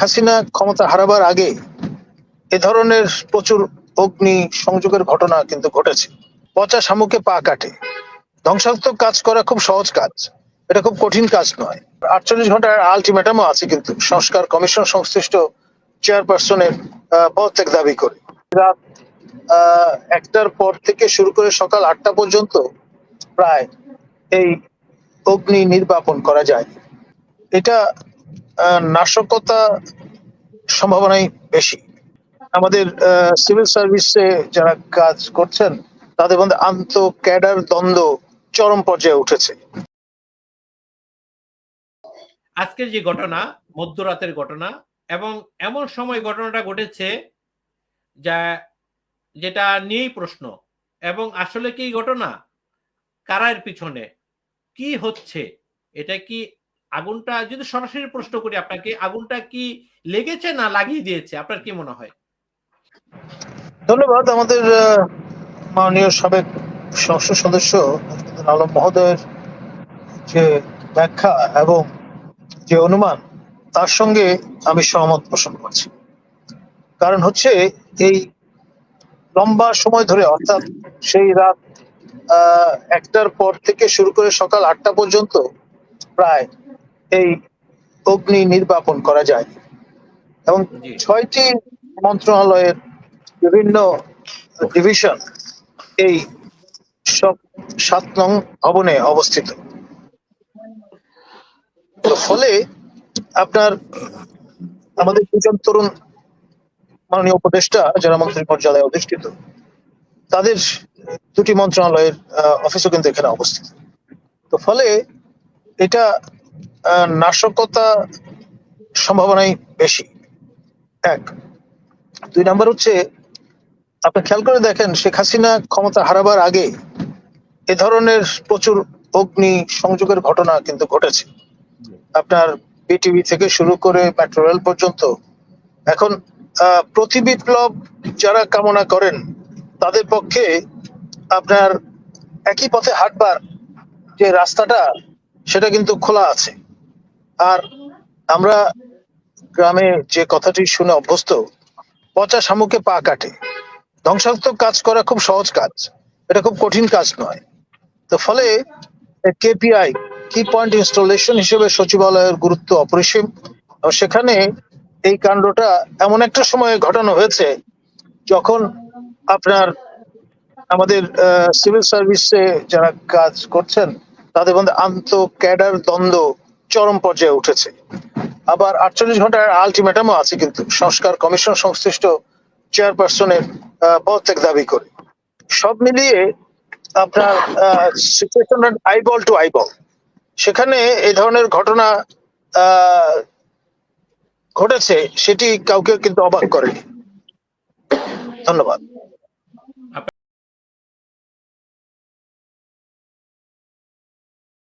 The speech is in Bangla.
হাসিনা ক্ষমতা হারাবার আগে এ ধরনের প্রচুর অগ্নি সংযোগের ঘটনা কিন্তু ঘটেছে। পচা শামুকে পা কাটে। ধ্বংসাত্মক কাজ করা খুব সহজ কাজ। এটা খুব কঠিন কাজ নয়। আটচল্লিশ ঘণ্টার আলটিমেটামও আছে কিন্তু সংস্কার কমিশন সংশ্লিষ্ট চেয়ারপারসনের পদত্যাগ দাবি করে। রাত একটার পর থেকে শুরু করে সকাল আটটা পর্যন্ত প্রায় এই অগ্নি নির্বাপন করা যায়। এটা নাশকতা সম্ভাবনাই বেশি। আমাদের সিভিল সার্ভিসে যারা কাজ করছেন, তাদের মধ্যে আন্ত ক্যাডার দ্বন্দ্ব চরম পর্যায়ে উঠেছে। আজকের যে ঘটনা, মধ্যরাতের ঘটনা, এবং এমন সময় ঘটনাটা ঘটেছে যা, যেটা নিয়েই প্রশ্ন, এবং আসলে কি ঘটনা? কারার পিছনে? কি হচ্ছে? এটা কি আগুনটা যদি সরাসরি প্রশ্ন করি আপনাকে, আগুনটা কি লেগেছে না লাগিয়ে দিয়েছে? আপনার কি মনে হয়? ধন্যবাদ। আমাদের মাননীয় সাবেক সংসদ সদস্য আলম মহোদয়ের যে ব্যাখ্যা এবং যে অনুমান, তার সঙ্গে আমি সহমত পোষণ করছি। কারণ হচ্ছে এই লম্বা সময় ধরে, অর্থাৎ সেই রাত একটার পর থেকে শুরু করে সকাল আটটা পর্যন্ত, প্রায় এই অগ্নি নির্বাপন করা যায়। এবং ছয়টি মন্ত্রণালয়ের বিভিন্ন ডিভিশন এই সব সাত নং ভবনে অবস্থিত। তো ফলে আপনার আমাদের দুজন তরুণ মাননীয় উপদেষ্টা যারা মন্ত্রী পর্যায়ে অধিষ্ঠিত তাদের দুটি মন্ত্রণালয়ের অফিসও কিন্তু এখানে অবস্থিত। তো ফলে এটা নাশকতা সম্ভাবনাই বেশি। এক। দুই নাম্বার হচ্ছে, আপনি খেয়াল করে দেখেন, শেখ হাসিনা ক্ষমতা হারাবার আগে এ ধরনের প্রচুর অগ্নি সংযোগের ঘটনা কিন্তু ঘটেছে। আপনার বিটিভি থেকে শুরু করে মেট্রো রেল পর্যন্ত। এখন প্রতি বিপ্লব যারা কামনা করেন, তাদের পক্ষে আপনার একই পথে হাঁটবার যে রাস্তাটা, সেটা কিন্তু খোলা আছে। আর আমরা গ্রামে যে কথাটি শুনে অভ্যস্ত, পচা শামুকে পা কাটে। ধ্বংসাত্মক কাজ করা খুব সহজ কাজ। এটা খুব কঠিন কাজ নয়। তো ফলে কেপিআই কি পয়েন্ট ইনস্টলেশন হিসেবে সচিবালয়ের গুরুত্ব অপরিসীম। সেখানে এই কাণ্ডটা এমন একটা সময়ে ঘটানো হয়েছে, যখন আপনার আমাদের সিভিল সার্ভিসে যারা কাজ করছেন, তাদের মধ্যে আন্ত ক্যাডার দ্বন্দ্ব চরম পর্যায়ে উঠেছে। আবার আটচল্লিশ ঘণ্টার আলটিমেটামও আছে কিন্তু সংস্কার কমিশন সংশ্লিষ্ট চেয়ারপারসনের পদত্যাগ দাবি করে। সব মিলিয়ে আপনার আইবল টু আইবল সেখানে এই ধরনের ঘটনা ঘটেছে, সেটি কাউকে কিন্তু অবাক করেনি। ধন্যবাদ।